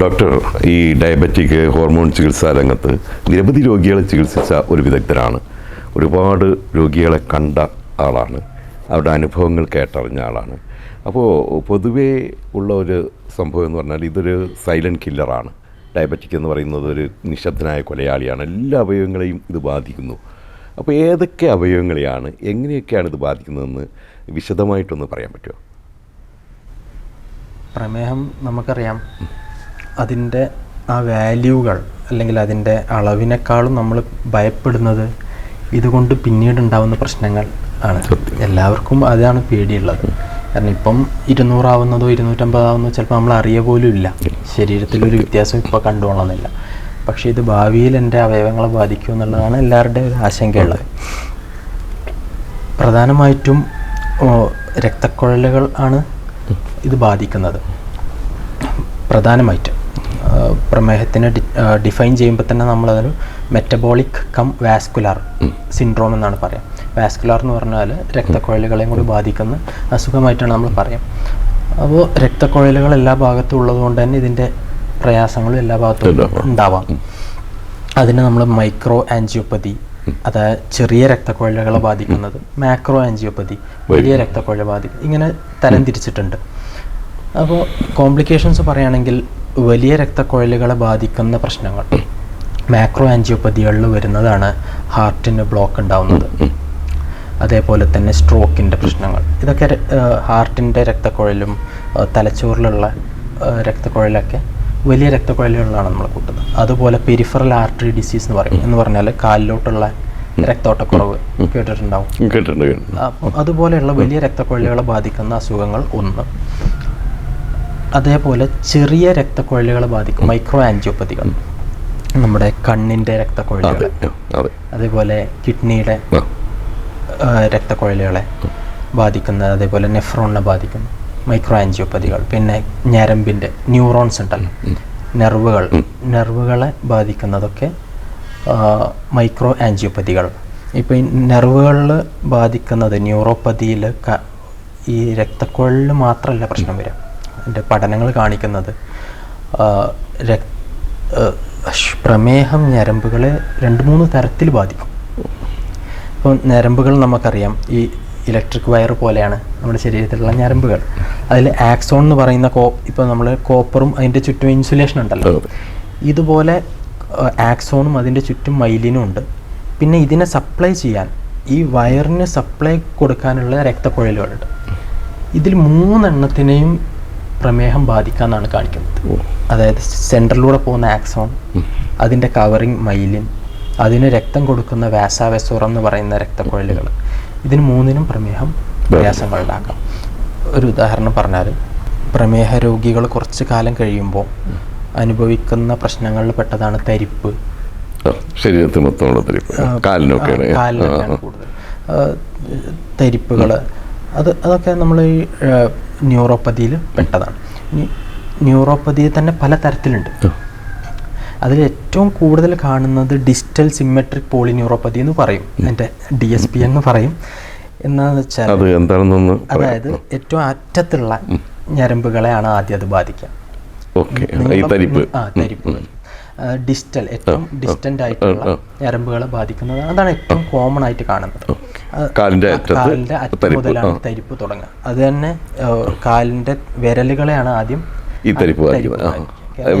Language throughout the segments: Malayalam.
ഡോക്ടർ ഈ ഡയബറ്റിക് ഹോർമോൺ ചികിത്സാ രംഗത്ത് നിരവധി രോഗികളെ ചികിത്സിച്ച ഒരു വിദഗ്ധരാണ് ഒരുപാട് രോഗികളെ കണ്ട ആളാണ്. അവരുടെ അനുഭവങ്ങൾ കേട്ടറിഞ്ഞ ആളാണ്. അപ്പോൾ പൊതുവേ ഉള്ള ഒരു സംഭവം എന്ന് പറഞ്ഞാൽ ഇതൊരു സൈലന്റ് കില്ലറാണ്. ഡയബറ്റിക് എന്ന് പറയുന്നത് ഒരു നിശബ്ദനായ കൊലയാളിയാണ്. എല്ലാ അവയവങ്ങളെയും ഇത് ബാധിക്കുന്നു. അപ്പോൾ ഏതൊക്കെ അവയവങ്ങളെയാണ് എങ്ങനെയൊക്കെയാണ് ഇത് ബാധിക്കുന്നതെന്ന് വിശദമായിട്ടൊന്ന് പറയാൻ പറ്റുമോ? പ്രമേഹം നമുക്കറിയാം. അതിന്റെ ആ വാല്യൂകൾ അല്ലെങ്കിൽ അതിന്റെ അളവിനേക്കാളും നമ്മൾ ഭയപ്പെടുന്നത് ഇതുകൊണ്ട് പിന്നീട് ഉണ്ടാവുന്ന പ്രശ്നങ്ങൾ ആണ്. എല്ലാവർക്കും അതാണ് പേടിയുള്ളത്. കാരണം ഇപ്പം ഇരുന്നൂറാവുന്നതോ ഇരുന്നൂറ്റമ്പതാവുന്നതോ ചിലപ്പോൾ നമ്മൾ അറിയ പോലും ഇല്ല. ശരീരത്തിലൊരു വ്യത്യാസം ഇപ്പോൾ കണ്ടുകൊള്ളുന്നില്ല പക്ഷേ ഇത് ഭാവിയിൽ എന്റെ അവയവങ്ങളെ ബാധിക്കും എന്നുള്ളതാണ് എല്ലാവരുടെയും ഒരു ആശങ്കയുള്ളത്. പ്രധാനമായിട്ടും രക്തക്കുഴലുകൾ ആണ് ഇത് ബാധിക്കുന്നത്. പ്രധാനമായിട്ട്. പ്രമേഹത്തിനെ ഡിഫൈൻ ചെയ്യുമ്പോൾ തന്നെ നമ്മളതിന് മെറ്റബോളിക് കം വാസ്കുലാർ സിൻഡ്രോം എന്നാണ് പറയാം. വാസ്കുലാർ എന്ന് പറഞ്ഞാൽ രക്തക്കുഴലുകളെയും കൂടി ബാധിക്കുന്ന അസുഖമായിട്ടാണ് നമ്മൾ പറയാം. അപ്പോൾ രക്തക്കുഴലുകൾ എല്ലാ ഭാഗത്തും ഉള്ളതുകൊണ്ട് തന്നെ ഇതിന്റെ പ്രയാസങ്ങളും എല്ലാ ഭാഗത്തും ഉണ്ടാവാം. അതിന് നമ്മൾ മൈക്രോ ആൻജിയോപ്പതി അതായത് ചെറിയ രക്തക്കുഴലുകളെ ബാധിക്കുന്നത് മാക്രോ ആൻജിയോപ്പതി വലിയ രക്തക്കുഴൽ ബാധിക്കും. ഇങ്ങനെ തരം തിരിച്ചിട്ടുണ്ട്. അപ്പോൾ കോംപ്ലിക്കേഷൻസ് പറയുകയാണെങ്കിൽ വലിയ രക്തക്കുഴലുകളെ ബാധിക്കുന്ന പ്രശ്നങ്ങൾ. മാക്രോ ആൻജിയോപ്പതികളിൽ വരുന്നതാണ് ഹാർട്ടിന് ബ്ലോക്ക് ഉണ്ടാവുന്നത്. അതേപോലെ തന്നെ സ്ട്രോക്കിന്റെ പ്രശ്നങ്ങൾ. ഇതൊക്കെ ഹാർട്ടിന്റെ രക്തക്കുഴലും തലച്ചോറിലുള്ള രക്തക്കുഴലൊക്കെ വലിയ രക്തക്കുഴലുകളിലാണ് നമ്മൾ കൂട്ടുന്നത്. അതുപോലെ പെരിഫറൽ ആർട്ടറി ഡിസീസ് എന്ന് പറയും. എന്ന് പറഞ്ഞാൽ കാലിലോട്ടുള്ള രക്തോട്ടക്കുറവ് കേട്ടിട്ടുണ്ടാവും. കേട്ടിട്ടുണ്ട് കേട്ടിട്ടുണ്ട്. അതുപോലെയുള്ള വലിയ രക്തക്കുഴലുകളെ ബാധിക്കുന്ന അസുഖങ്ങൾ ഒന്ന്. അതേപോലെ ചെറിയ രക്തക്കുഴലുകളെ ബാധിക്കും മൈക്രോ ആൻജിയോപ്പതികൾ നമ്മുടെ കണ്ണിന്റെ രക്തക്കുഴലുകൾ അതെ അതെ. അതേപോലെ കിഡ്നിയുടെ രക്തക്കുഴലുകളെ ബാധിക്കുന്ന അതേപോലെ നെഫ്രോണിനെ ബാധിക്കുന്ന മൈക്രോ ആൻജിയോപ്പതികൾ പിന്നെ ഞരമ്പിന്റെ ന്യൂറോൺസ് ഉണ്ടല്ലോ. നെർവുകൾ നെർവുകളെ ബാധിക്കുന്നതൊക്കെ മൈക്രോ ആൻജിയോപ്പതികൾ ഇപ്പോൾ ഈ നെർവുകളിൽ ബാധിക്കുന്നത് ന്യൂറോപ്പതിയിൽ ഈ രക്തക്കുഴലിൽ മാത്രമല്ല പ്രശ്നം വരിക. അതിന്റെ പഠനങ്ങൾ കാണിക്കുന്നത്. രക് പ്രമേഹം ഞരമ്പുകളെ രണ്ട് മൂന്ന് തരത്തിൽ ബാധിക്കും. ഇപ്പം ഞരമ്പുകൾ നമുക്കറിയാം. ഈ ഇലക്ട്രിക് വയർ പോലെയാണ് നമ്മുടെ ശരീരത്തിലുള്ള ഞരമ്പുകൾ. അതിൽ ആക്സോൺ എന്ന് പറയുന്ന കോ ഇപ്പോൾ നമ്മൾ കോപ്പറും അതിന്റെ ചുറ്റും ഇൻസുലേഷൻ ഉണ്ടല്ലോ. ഇതുപോലെ ആക്സോണും അതിന്റെ ചുറ്റും മൈലിനും ഉണ്ട്. പിന്നെ ഇതിനെ സപ്ലൈ ചെയ്യാൻ ഈ വയറിന് സപ്ലൈ കൊടുക്കാനുള്ള രക്തക്കുഴലുകളുണ്ട് ഇതിൽ മൂന്നെണ്ണത്തിനെയും പ്രമേഹം ബാധിക്കാന്നാണ് കാണിക്കുന്നത്. അതായത് സെന്ററിലൂടെ പോകുന്ന ആക്സോൺ അതിന്റെ കവറിങ് മൈലിൻ അതിന് രക്തം കൊടുക്കുന്ന വാസാവെസോറം എന്ന് പറയുന്ന രക്തക്കുഴലുകൾ. ഇതിന് മൂന്നിനും പ്രമേഹം പ്രയാസങ്ങൾ ഉണ്ടാക്കാം ഒരു ഉദാഹരണം പറഞ്ഞാൽ പ്രമേഹ രോഗികൾ കുറച്ച് കാലം കഴിയുമ്പോൾ അനുഭവിക്കുന്ന പ്രശ്നങ്ങളിൽ പെട്ടതാണ് തരിപ്പ്. ശരീരത്തിൽ മൊത്തമുള്ള തരിപ്പ്. കാലിനൊക്കെയാണ്. ആ, കാലിനൊക്കെയാണ് കൂടുതൽ. തരിപ്പുകൾ അത് അതൊക്കെ നമ്മൾ ഈ ന്യൂറോപ്പതിയിൽ പെട്ടതാണ്. ഇനി ന്യൂറോപ്പതിയിൽ തന്നെ പല തരത്തിലുണ്ട്. അതിൽ ഏറ്റവും കൂടുതൽ കാണുന്നത് ഡിജിറ്റൽ സിമെട്രിക് പോളിന്യൂറോപ്പതി എന്ന് പറയും. എന്റെ ഡി എസ് പി എന്ന് പറയും. എന്നാന്ന് വെച്ചാൽ അതായത് ഏറ്റവും അറ്റത്തുള്ള ഞരമ്പുകളെയാണ് ആദ്യം അത് ബാധിക്കുക. ഡിജിറ്റൽ ആ തരിപ്പുകൾ ഡിസ്റ്റൽ ഏറ്റവും ഡിസ്റ്റന്റ് ആയിട്ടുള്ള ഞരമ്പുകളെ ബാധിക്കുന്നത് അതാണ് ഏറ്റവും കോമൺ ആയിട്ട് കാണുന്നത്. കാലിന്റെ കാലിന്റെ അറ്റം മുതലാണ്. തരിപ്പ് തുടങ്ങുക. അത് തന്നെ കാലിന്റെ വിരലുകളെയാണ് ആദ്യം ഈ തരിപ്പ്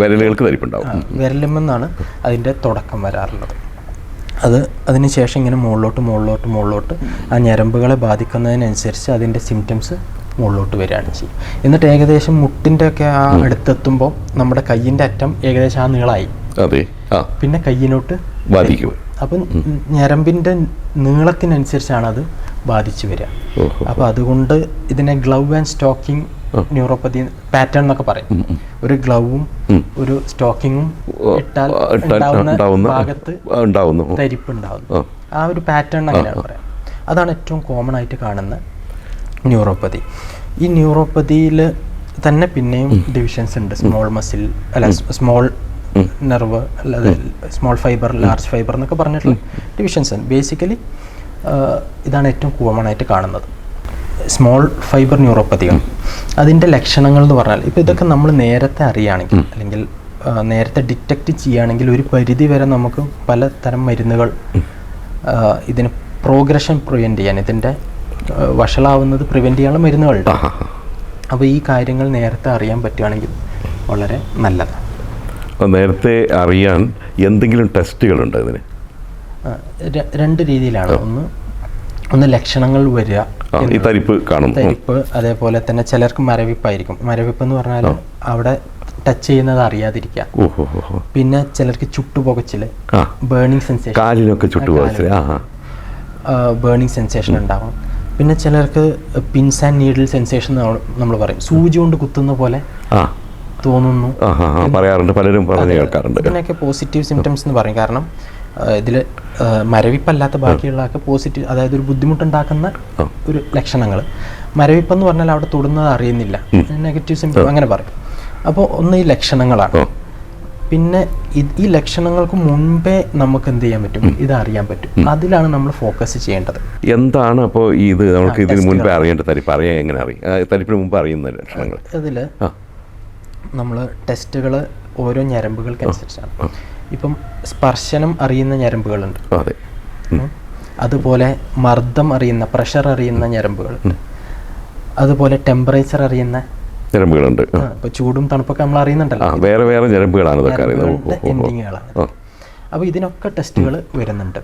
വിരലുകൾക്ക് തരിപ്പുണ്ടാവും. വിരലുമെന്നാണ് അതിന്റെ തുടക്കം വരാറുള്ളത്. അത് അതിനുശേഷം ഇങ്ങനെ മുകളിലോട്ട് മുകളിലോട്ട് മുകളിലോട്ട് ആ ഞരമ്പുകളെ ബാധിക്കുന്നതിനനുസരിച്ച് അതിന്റെ സിംറ്റംസ് മുകളിലോട്ട് വരികയാണ് ചെയ്യും. എന്നിട്ട് ഏകദേശം മുട്ടിന്റെ ഒക്കെ ആ അടുത്തെത്തുമ്പോൾ നമ്മുടെ കയ്യിന്റെ അറ്റം ഏകദേശം ആ നീളായി അതെ. പിന്നെ കയ്യിനോട്ട് ബാധിക്കും. അപ്പം ഞരമ്പിന്റെ നീളത്തിനനുസരിച്ചാണ് അത് ബാധിച്ചു വരിക. അപ്പോൾ അതുകൊണ്ട് ഇതിനെ glove and stocking neuropathy pattern എന്നൊക്കെ പറയും. ഒരു ഗ്ലൗവും ഒരു സ്റ്റോക്കിങ്ങും ഇട്ടാൽ ഉണ്ടാവുന്ന ഭാഗത്ത് തരിപ്പ് ഉണ്ടാവുന്നു. ആ. ആ ഒരു പാറ്റേൺ അങ്ങനെയാണ് പറയാം. അതാണ് ഏറ്റവും കോമൺ ആയിട്ട് കാണുന്ന ന്യൂറോപ്പതി. ഈ ന്യൂറോപ്പതിയിൽ തന്നെ പിന്നെയും ഡിവിഷൻസ് ഉണ്ട്. സ്മോൾ മസിൽ അല്ല സ്മോൾ നെർവ് അല്ലാതെ സ്മോൾ ഫൈബർ ലാർജ് ഫൈബർ എന്നൊക്കെ പറഞ്ഞിട്ടുള്ള ഡിവിഷൻസ് ആണ്. ബേസിക്കലി ഇതാണ് ഏറ്റവും കോമൺ ആയിട്ട് കാണുന്നത്. സ്മോൾ ഫൈബർ ന്യൂറോപ്പതികൾ. അതിന്റെ ലക്ഷണങ്ങൾ എന്ന് പറഞ്ഞാൽ ഇപ്പോൾ ഇതൊക്കെ നമ്മൾ നേരത്തെ അറിയുകയാണെങ്കിൽ അല്ലെങ്കിൽ നേരത്തെ ഡിറ്റക്റ്റ് ചെയ്യുകയാണെങ്കിൽ ഒരു പരിധി വരെ നമുക്ക് പലതരം മരുന്നുകൾ ഇതിന് പ്രോഗ്രഷൻ പ്രിവെന്റ് ചെയ്യാൻ ഇതിന്റെ വഷളാവുന്നത് പ്രിവെന്റ് ചെയ്യാനുള്ള മരുന്നുകളുണ്ട്. അപ്പോൾ ഈ കാര്യങ്ങൾ നേരത്തെ അറിയാൻ പറ്റുകയാണെങ്കിൽ വളരെ നല്ലതാണ്. നേരത്തെ അറിയാൻ എന്തെങ്കിലും ടെസ്റ്റുകളുണ്ട് ഇതിന് ആ, രണ്ട് രീതിയിലാണ്. ഒന്ന് ഒന്ന് ലക്ഷണങ്ങൾ വരിക ഈ തരിപ്പ് കാണും തരിപ്പ് അതേപോലെ തന്നെ ചിലർക്ക് മരവിപ്പായിരിക്കും. മരവിപ്പ് എന്ന് പറഞ്ഞാൽ അവിടെ ടച്ച് ചെയ്യുന്നത് അറിയാതിരിക്കുക. പിന്നെ ചിലർക്ക് ചുട്ടുപൊകച്ചിൽ ബേണിംഗ് സെൻസേഷൻ കാലിനൊക്കെ ബേണിംഗ് സെൻസേഷൻ ഉണ്ടാവും. പിന്നെ ചിലർക്ക് പിൻസ് ആൻഡ് നീഡിൽ സെൻസേഷൻ നമ്മൾ പറയും. സൂചി കൊണ്ട് കുത്തുന്ന പോലെ തോന്നുന്നു. പറയാറുണ്ട്. പലരും പറഞ്ഞു കേൾക്കാറുണ്ട്. ഇതിനൊക്കെ പോസിറ്റീവ് സിംറ്റംസ് എന്ന് പറയും. കാരണം ഇതിൽ മരവിപ്പല്ലാത്ത ബാക്കിയുള്ളതൊക്കെ പോസിറ്റീവ് അതായത് ഒരു ബുദ്ധിമുട്ടുണ്ടാക്കുന്ന. ഒരു ലക്ഷണങ്ങൾ മരവിപ്പെന്ന് പറഞ്ഞാൽ അവിടെ തൊടുന്നത് അറിയുന്നില്ല. നെഗറ്റീവ് സിംറ്റം അങ്ങനെ പറയും. അപ്പോൾ ഒന്ന് ഈ ലക്ഷണങ്ങളാണ്. പിന്നെ ഈ ലക്ഷണങ്ങൾക്ക് മുൻപേ നമുക്ക് എന്ത് ചെയ്യാൻ പറ്റും? ഇത് അറിയാൻ പറ്റും. അതിലാണ് നമ്മൾ ഫോക്കസ് ചെയ്യേണ്ടത്. എന്താണ് അപ്പോൾ ഇത്? നമുക്ക് ഇതിന് മുൻപേ അറിയേണ്ടത്? തരിപ്പ് അറിയാൻ എങ്ങനെ അറിയാം? തരിപ്പിന് മുമ്പ് അറിയുന്ന ലക്ഷണങ്ങൾ ഇതിൽ നമ്മൾ ടെസ്റ്റുകൾ ഓരോ ഞരമ്പുകൾക്കനുസരിച്ചാണ്. ഇപ്പം സ്പർശനം അറിയുന്ന ഞരമ്പുകളുണ്ട്. അതെ. അതുപോലെ മർദ്ദം അറിയുന്ന പ്രഷർ അറിയുന്ന ഞരമ്പുകളുണ്ട്. അതുപോലെ ടെമ്പറേച്ചർ അറിയുന്ന ഞരമ്പുകളുണ്ട്. ഇപ്പോൾ ചൂടും തണുപ്പൊക്കെ നമ്മൾ അറിയുന്നുണ്ടല്ലോ. വേറെ വേറെ ഞരമ്പുകളാണ് ഇതൊക്കെ. എൻഡിങ്ങുകളാണ് അപ്പോൾ ഇതിനൊക്കെ ടെസ്റ്റുകൾ വരുന്നുണ്ട്.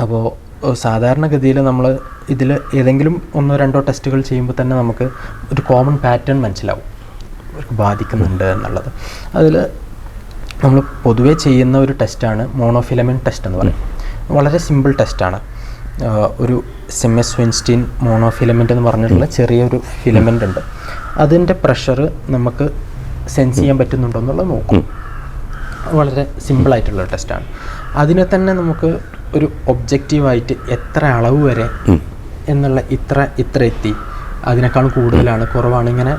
അപ്പോൾ സാധാരണഗതിയിൽ നമ്മൾ ഇതിൽ ഏതെങ്കിലും ഒന്നോ രണ്ടോ ടെസ്റ്റുകൾ ചെയ്യുമ്പോൾ തന്നെ നമുക്ക് ഒരു കോമൺ പാറ്റേൺ മനസ്സിലാവും. ബാധിക്കുന്നുണ്ട് എന്നുള്ളത്. അതിൽ നമ്മൾ പൊതുവേ ചെയ്യുന്ന ഒരു ടെസ്റ്റാണ് മോണോഫിലമെന്റ് ടെസ്റ്റ് എന്ന് പറയും. വളരെ സിമ്പിൾ ടെസ്റ്റാണ്. ഒരു സെമസ് മോണോ മോണോഫിലമെന്റ് എന്ന് പറഞ്ഞിട്ടുള്ള ചെറിയൊരു ഫിലമെന്റ് ഉണ്ട്. അതിന്റെ പ്രഷർ നമുക്ക് സെൻസ് ചെയ്യാൻ പറ്റുന്നുണ്ടോ എന്നുള്ളത് നോക്കും. വളരെ സിമ്പിളായിട്ടുള്ള ടെസ്റ്റാണ്. അതിനെ തന്നെ നമുക്ക് ഒരു ഒബ്ജക്റ്റീവായിട്ട് എത്ര അളവ് വരെ എന്നുള്ള ഇത്ര ഇത്ര എത്തി. അതിനേക്കാൾ കൂടുതലാണ് കുറവാണ് ഇങ്ങനെ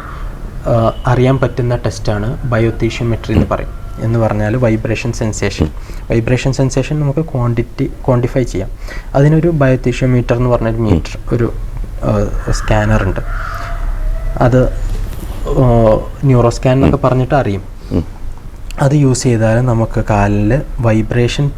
അറിയാൻ പറ്റുന്ന ടെസ്റ്റാണ് ബയോത്തീഷ്യോമെട്രി എന്ന് പറയും. എന്ന് പറഞ്ഞാൽ വൈബ്രേഷൻ സെൻസേഷൻ. വൈബ്രേഷൻ സെൻസേഷൻ നമുക്ക് ക്വാണ്ടിറ്റി ക്വാണ്ടിഫൈ ചെയ്യാം. അതിനൊരു ബയോത്തീഷ്യോമീറ്റർ എന്ന് പറഞ്ഞൊരു മീറ്റർ ഒരു സ്കാനർ ഉണ്ട്. അത് ന്യൂറോ സ്കാൻ എന്നൊക്കെ പറഞ്ഞിട്ട് അറിയും. അത് യൂസ് ചെയ്താൽ നമുക്ക് കാലിൽ വൈബ്രേഷൻ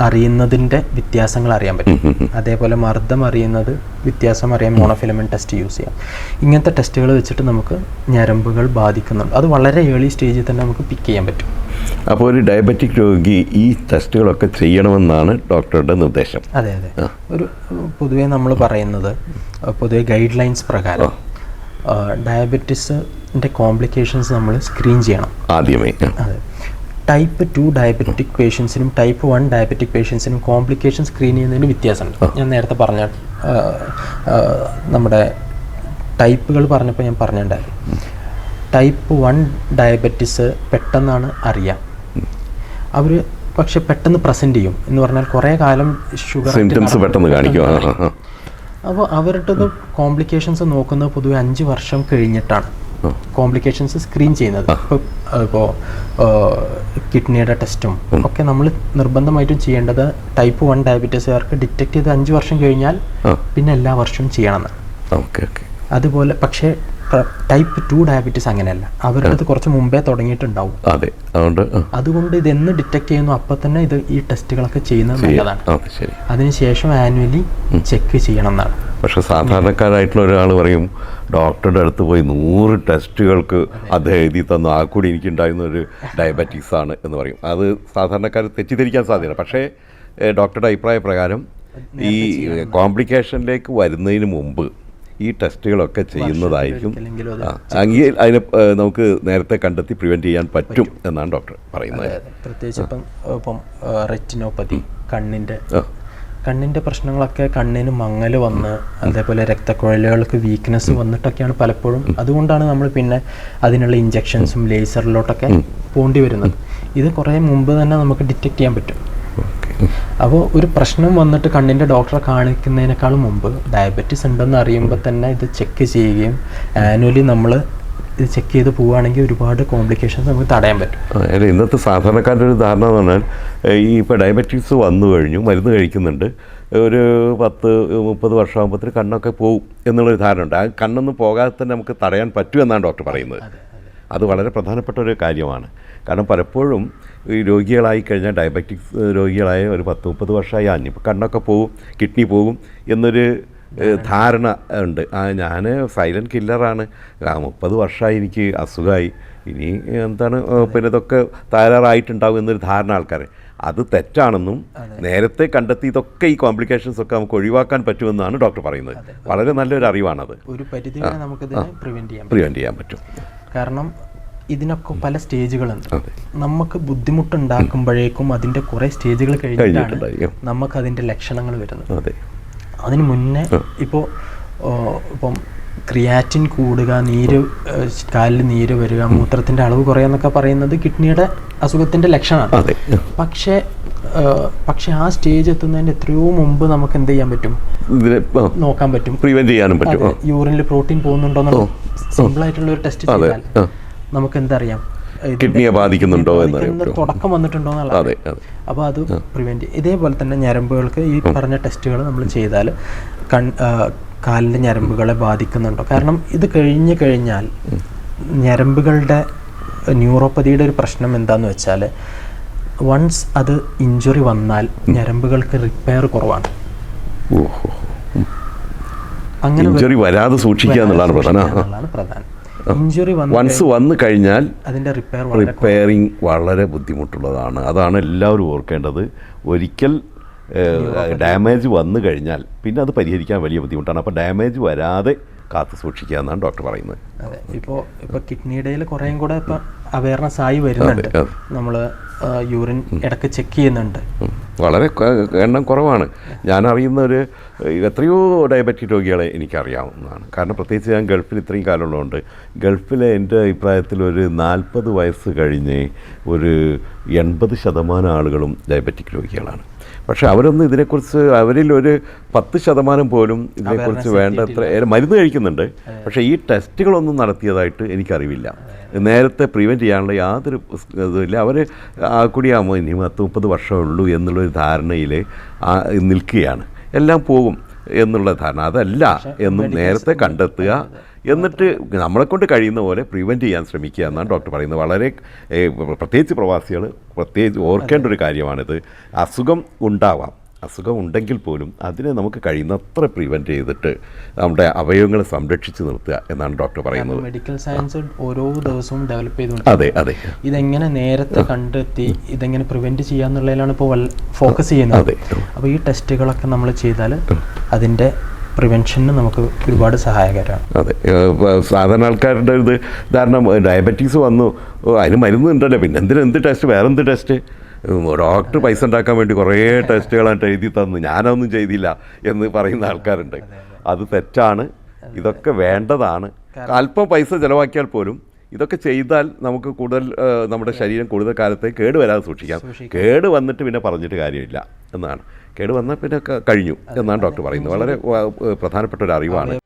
അറിയുന്നതിന്റെ വ്യത്യാസങ്ങൾ അറിയാൻ പറ്റും. അതേപോലെ മർദ്ദം അറിയുന്നത് വ്യത്യാസം അറിയാൻ മോണോഫിലമെന്റ് ടെസ്റ്റ് യൂസ് ചെയ്യാം. ഇങ്ങനത്തെ ടെസ്റ്റുകൾ വെച്ചിട്ട് നമുക്ക് ഞരമ്പുകൾ ബാധിക്കുന്നുണ്ട്. അത് വളരെ ഏർലി സ്റ്റേജിൽ തന്നെ നമുക്ക് പിക്ക് ചെയ്യാൻ പറ്റും. അപ്പോൾ ഒരു ഡയബറ്റിക് രോഗി ഈ ടെസ്റ്റുകളൊക്കെ ചെയ്യണമെന്നാണ് ഡോക്ടറുടെ നിർദ്ദേശം. അതെ അതെ. ഒരു പൊതുവേ നമ്മൾ പറയുന്നത് പൊതുവെ ഗൈഡ് ലൈൻസ് പ്രകാരം ഡയബറ്റീസിന്റെ കോംപ്ലിക്കേഷൻസ് നമ്മൾ സ്ക്രീൻ ചെയ്യണം. ആദ്യമേ അതെ. ടൈപ്പ് ടു ഡയബറ്റിക് പേഷ്യൻസിനും ടൈപ്പ് വൺ ഡയബറ്റിക് പേഷ്യൻസിനും കോംപ്ലിക്കേഷൻ സ്ക്രീൻ ചെയ്യുന്നതിന് വ്യത്യാസമുണ്ട്. ഞാൻ നേരത്തെ പറഞ്ഞ നമ്മുടെ ടൈപ്പുകൾ പറഞ്ഞപ്പോൾ ഞാൻ പറഞ്ഞിട്ടുണ്ടായിരുന്നു ടൈപ്പ് വൺ ഡയബറ്റിസ് പെട്ടെന്നാണ് അറിയാം. അവർ പക്ഷെ പെട്ടെന്ന് പ്രസന്റ് ചെയ്യും എന്ന് പറഞ്ഞാൽ കുറേ കാലം ഷുഗർ സിംറ്റംസ് പെട്ടെന്ന് കാണിക്കും. അപ്പോൾ അവരുടെ കോംപ്ലിക്കേഷൻസ് നോക്കുന്നത് പൊതുവെ അഞ്ച് വർഷം കഴിഞ്ഞിട്ടാണ്. കോംപ്ലിക്കേഷൻസ് സ്ക്രീൻ ചെയ്യുന്നത്. ഇപ്പോൾ കിഡ്നിയുടെ ടെസ്റ്റും ഒക്കെ നമ്മൾ നിർബന്ധമായിട്ടും ചെയ്യേണ്ടത് ടൈപ്പ് വൺ ഡയബറ്റീസുകാർക്ക് ഡിറ്റക്ട് ചെയ്ത് അഞ്ച് വർഷം കഴിഞ്ഞാൽ പിന്നെ എല്ലാ വർഷവും ഓക്കെ അതുപോലെ പക്ഷേ ടൈപ്പ് ടു ഡയബറ്റീസ് അങ്ങനെയല്ല. അവരുടെ കുറച്ച് മുമ്പേ തുടങ്ങിയിട്ടുണ്ടാവും. അതെ അതുകൊണ്ട് അതുകൊണ്ട് ഇത് ഇതെന്ന് ഡിറ്റക്ട് ചെയ്യുന്നു അപ്പൊ തന്നെ ഇത് ഈ ടെസ്റ്റുകളൊക്കെ ചെയ്യുന്നത് നല്ലതാണ്. അതിനുശേഷം ആനുവലി ചെക്ക് ചെയ്യണം എന്നാണ് പക്ഷെ സാധാരണക്കാരായിട്ടുള്ള ഒരാൾ പറയും ഡോക്ടറുടെ അടുത്ത് പോയി നൂറ് ടെസ്റ്റുകൾക്ക് അദ്ദേഹം എഴുതി തന്നു. ആ കൂടി എനിക്കുണ്ടായിരുന്ന ഒരു ഡയബറ്റീസ് ആണ് എന്ന് പറയും. അത് സാധാരണക്കാർ തെറ്റിദ്ധരിക്കാൻ സാധ്യത പക്ഷേ ഡോക്ടറുടെ അഭിപ്രായ പ്രകാരം ഈ കോംപ്ലിക്കേഷനിലേക്ക് വരുന്നതിന് മുമ്പ് ഈ ടെസ്റ്റുകളൊക്കെ ചെയ്യുന്നതായിരിക്കും. അങ്ങനെ അത് അതിനെ നമുക്ക് നേരത്തെ കണ്ടെത്തി പ്രിവെന്റ് ചെയ്യാൻ പറ്റും എന്നാണ് ഡോക്ടർ പറയുന്നത്. പ്രത്യേകിച്ച് ഇപ്പം ഇപ്പം റെറ്റിനോപ്പതി കണ്ണിന്റെ കണ്ണിന്റെ പ്രശ്നങ്ങളൊക്കെ കണ്ണിന് മങ്ങൽ വന്ന് അതേപോലെ രക്തക്കുഴലുകൾക്ക് വീക്ക്നെസ് വന്നിട്ടൊക്കെയാണ് പലപ്പോഴും അതുകൊണ്ടാണ് നമ്മൾ പിന്നെ അതിനുള്ള ഇഞ്ചെക്ഷൻസും ലേസറിലോട്ടൊക്കെ പോണ്ടി വരുന്നത്. ഇത് കുറേ മുമ്പ് തന്നെ നമുക്ക് ഡിറ്റക്ട് ചെയ്യാൻ പറ്റും. അപ്പോൾ ഒരു പ്രശ്നം വന്നിട്ട് കണ്ണിന്റെ ഡോക്ടറെ കാണിക്കുന്നതിനേക്കാളും മുമ്പ് ഡയബറ്റിസ് ഉണ്ടെന്ന് അറിയുമ്പോൾ തന്നെ ഇത് ചെക്ക് ചെയ്യുകയും ആനുവലി നമ്മൾ ഇത് ചെക്ക് ചെയ്ത് പോവുകയാണെങ്കിൽ ഒരുപാട് കോംപ്ലിക്കേഷൻസ് നമുക്ക് തടയാൻ പറ്റും. ഇന്നത്തെ സാധാരണക്കാരുടെ ഒരു ധാരണ എന്ന് പറഞ്ഞാൽ ഈ ഇപ്പോൾ ഡയബറ്റീസ് വന്നു കഴിഞ്ഞു മരുന്ന് കഴിക്കുന്നുണ്ട് ഒരു പത്ത് മുപ്പത് വർഷമാകുമ്പോഴത്തേന് കണ്ണൊക്കെ പോകും എന്നുള്ളൊരു ധാരണ ഉണ്ട്. ആ കണ്ണൊന്നും പോകാതെ തന്നെ നമുക്ക് തടയാൻ പറ്റും എന്നാണ് ഡോക്ടർ പറയുന്നത്. അത് വളരെ പ്രധാനപ്പെട്ട ഒരു കാര്യമാണ്. കാരണം പലപ്പോഴും ഈ രോഗികളായി കഴിഞ്ഞാൽ ഡയബറ്റിക്സ് രോഗികളായ ഒരു പത്ത് മുപ്പത് വർഷമായി അഞ്ഞ് ഇപ്പോൾ കണ്ണൊക്കെ പോകും കിഡ്നി പോകും എന്നൊരു ധാരണ ഉണ്ട്. ആ ഞാൻ സൈലന്റ് കില്ലറാണ്. മുപ്പത് വർഷമായി എനിക്ക് അസുഖമായി ഇനി എന്താണ് പിന്നെ ഇതൊക്കെ തയ്യാറായിട്ടുണ്ടാവും എന്നൊരു ധാരണ ആൾക്കാർ അത് തെറ്റാണെന്നും നേരത്തെ കണ്ടെത്തി ഇതൊക്കെ ഈ കോംപ്ലിക്കേഷൻസ് ഒക്കെ നമുക്ക് ഒഴിവാക്കാൻ പറ്റുമെന്നാണ് ഡോക്ടർ പറയുന്നത്. വളരെ നല്ലൊരു അറിവാണത്. ഒരു പരിധി പ്രിവെന്റ് പ്രിവെന്റ് ചെയ്യാൻ പറ്റും. കാരണം ഇതിനൊക്കെ പല സ്റ്റേജുകളുണ്ട്. നമുക്ക് ബുദ്ധിമുട്ടുണ്ടാക്കുമ്പോഴേക്കും അതിന്റെ കുറെ സ്റ്റേജുകൾ കഴിഞ്ഞിട്ടാണ് നമുക്ക് അതിന്റെ ലക്ഷണങ്ങൾ വരുന്നത്. അതിന് മുന്നേ ഇപ്പോൾ ഇപ്പം ക്രിയാറ്റിൻ കൂടുക നീര് കാലിൽ നീര് വരിക മൂത്രത്തിന്റെ അളവ് കുറയാന്നൊക്കെ പറയുന്നത് കിഡ്നിയുടെ അസുഖത്തിന്റെ ലക്ഷണമാണ്. പക്ഷേ പക്ഷെ ആ സ്റ്റേജ് എത്തുന്നതിന് എത്രയോ മുമ്പ് നമുക്ക് എന്ത് ചെയ്യാൻ പറ്റും? നോക്കാൻ പറ്റും. പ്രിവെന്റ് ചെയ്യാനും പറ്റും യൂറിനിൽ പ്രോട്ടീൻ പോകുന്നുണ്ടോ സിമ്പിൾ ആയിട്ടുള്ള ഒരു ടെസ്റ്റ് ചെയ്താൽ. നമുക്ക് എന്തറിയാം? കിഡ്നിയെ ബാധിക്കുന്നുണ്ടോ എന്ന് തുടക്കം വന്നിട്ടുണ്ടോ അതെ അതെ. അപ്പോൾ അത് പ്രിവെന്റ് ഇതേപോലെ തന്നെ ഞരമ്പുകൾക്ക് ഈ പറഞ്ഞ ടെസ്റ്റുകൾ നമ്മൾ ചെയ്താൽ കൺ കാലിന്റെ ഞരമ്പുകളെ ബാധിക്കുന്നുണ്ടോ? കാരണം ഇത് കഴിഞ്ഞു കഴിഞ്ഞാൽ ഞരമ്പുകളുടെ ന്യൂറോപ്പതിയുടെ ഒരു പ്രശ്നം എന്താന്ന് വെച്ചാൽ വൺസ് അത് ഇഞ്ചുറി വന്നാൽ ഞരമ്പുകൾക്ക് റിപ്പയർ കുറവാണ്. അങ്ങനെ ഇഞ്ചുറി വരാതെ സൂക്ഷിക്കുക എന്നുള്ളതാണ് പ്രധാനം. ഇഞ്ചുറി വൺസ് വന്നു കഴിഞ്ഞാൽ അതിന്റെ റിപ്പയർ റിപ്പയറിങ് വളരെ ബുദ്ധിമുട്ടുള്ളതാണ്. അതാണ് എല്ലാവരും ഓർക്കേണ്ടത്. ഒരിക്കൽ ഡാമേജ് വന്നു കഴിഞ്ഞാൽ പിന്നെ അത് പരിഹരിക്കാൻ വലിയ ബുദ്ധിമുട്ടാണ്. അപ്പോൾ ഡാമേജ് വരാതെ കാത്തു സൂക്ഷിക്കുക എന്നാണ് ഡോക്ടർ പറയുന്നത്. അതെ ഇപ്പോൾ ഇപ്പോൾ കിഡ്നിയുടെ കുറേയും കൂടെ ഇപ്പം അവയർനെസ് ആയി വരുന്നുണ്ട്. നമ്മൾ യൂറിൻ ഇടയ്ക്ക് ചെക്ക് ചെയ്യുന്നുണ്ട്. വളരെ എണ്ണം കുറവാണ്. ഞാൻ അറിയുന്ന ഒരു എത്രയോ ഡയബറ്റിക് രോഗികളെ എനിക്കറിയാവുന്നതാണ്. കാരണം പ്രത്യേകിച്ച് ഞാൻ ഗൾഫിൽ ഇത്രയും കാലമുള്ളതുകൊണ്ട് ഗൾഫിലെ എന്റെ അഭിപ്രായത്തിൽ ഒരു നാൽപ്പത് വയസ്സ് കഴിഞ്ഞ് ഒരു എൺപത് ശതമാനം ആളുകളും ഡയബറ്റിക് രോഗികളാണ്. പക്ഷേ അവരൊന്നും ഇതിനെക്കുറിച്ച് അവരിൽ ഒരു പത്ത് ശതമാനം പോലും ഇതിനെക്കുറിച്ച് വേണ്ടത്ര മരുന്ന് കഴിക്കുന്നുണ്ട്. പക്ഷേ ഈ ടെസ്റ്റുകളൊന്നും നടത്തിയതായിട്ട് എനിക്കറിവില്ല. നേരത്തെ പ്രിവെന്റ് ചെയ്യാനുള്ള യാതൊരു ഇതുമില്ല. അവർ ആ കൂടിയാകുമ്പോൾ ഇനി പത്ത് മുപ്പത് വർഷമേ ഉള്ളൂ എന്നുള്ളൊരു ധാരണയിൽ ആ നിൽക്കുകയാണ്. എല്ലാം പോകും എന്നുള്ള ധാരണ. അതല്ല എന്നും നേരത്തെ കണ്ടെത്തുക. എന്നിട്ട് നമ്മളെ കൊണ്ട് കഴിയുന്ന പോലെ പ്രിവെന്റ് ചെയ്യാൻ ശ്രമിക്കുക എന്നാണ് ഡോക്ടർ പറയുന്നത്. വളരെ പ്രത്യേകിച്ച് പ്രവാസികൾ പ്രത്യേകിച്ച് ഓർക്കേണ്ട ഒരു കാര്യമാണിത്. അസുഖം ഉണ്ടാവാം. അസുഖം ഉണ്ടെങ്കിൽ പോലും അതിനെ നമുക്ക് കഴിയുന്നത്ര പ്രിവെന്റ് ചെയ്തിട്ട് നമ്മുടെ അവയവങ്ങളെ സംരക്ഷിച്ച് നിർത്തുക എന്നാണ് ഡോക്ടർ പറയുന്നത്. മെഡിക്കൽ സയൻസ് ഓരോ ദിവസവും ഡെവലപ്പ് ചെയ്തുകൊണ്ട് അതെ അതെ. ഇതെങ്ങനെ നേരത്തെ കണ്ടെത്തി ഇതെങ്ങനെ പ്രിവെന്റ് ചെയ്യാന്നുള്ളതിലാണ് ഇപ്പോൾ ഫോക്കസ് ചെയ്യുന്നത്. അതെ അപ്പോൾ ഈ ടെസ്റ്റുകളൊക്കെ നമ്മൾ ചെയ്താൽ അതിന്റെ പ്രിവെൻഷന് നമുക്ക് ഒരുപാട് സഹായകരമാണ് അതെ. സാധാരണ ആൾക്കാരുടെ ഇത് കാരണം ഡയബറ്റീസ് വന്നു. അതിന് മരുന്നുണ്ടല്ലോ പിന്നെ എന്തിനെന്ത് ടെസ്റ്റ് വേറെ എന്ത് ടെസ്റ്റ് ഡോക്ടർ പൈസ ഉണ്ടാക്കാൻ വേണ്ടി കുറേ ടെസ്റ്റുകളായിട്ട് എഴുതി തന്നു. ഞാനൊന്നും ചെയ്തില്ല എന്ന് പറയുന്ന ആൾക്കാരുണ്ട്. അത് തെറ്റാണ്. ഇതൊക്കെ വേണ്ടതാണ്. അല്പം പൈസ ചിലവാക്കിയാൽ പോലും ഇതൊക്കെ ചെയ്താൽ നമുക്ക് കൂടുതൽ നമ്മുടെ ശരീരം കൂടുതൽ കാലത്തെ കേട് വരാതെ സൂക്ഷിക്കാം. കേട് വന്നിട്ട് പിന്നെ പറഞ്ഞിട്ട് കാര്യമില്ല എന്നാണ്. കേട് വന്നാൽ പിന്നെ കഴിഞ്ഞു എന്നാണ് ഡോക്ടർ പറയുന്നത്. വളരെ പ്രധാനപ്പെട്ട ഒരു അറിവാണ്.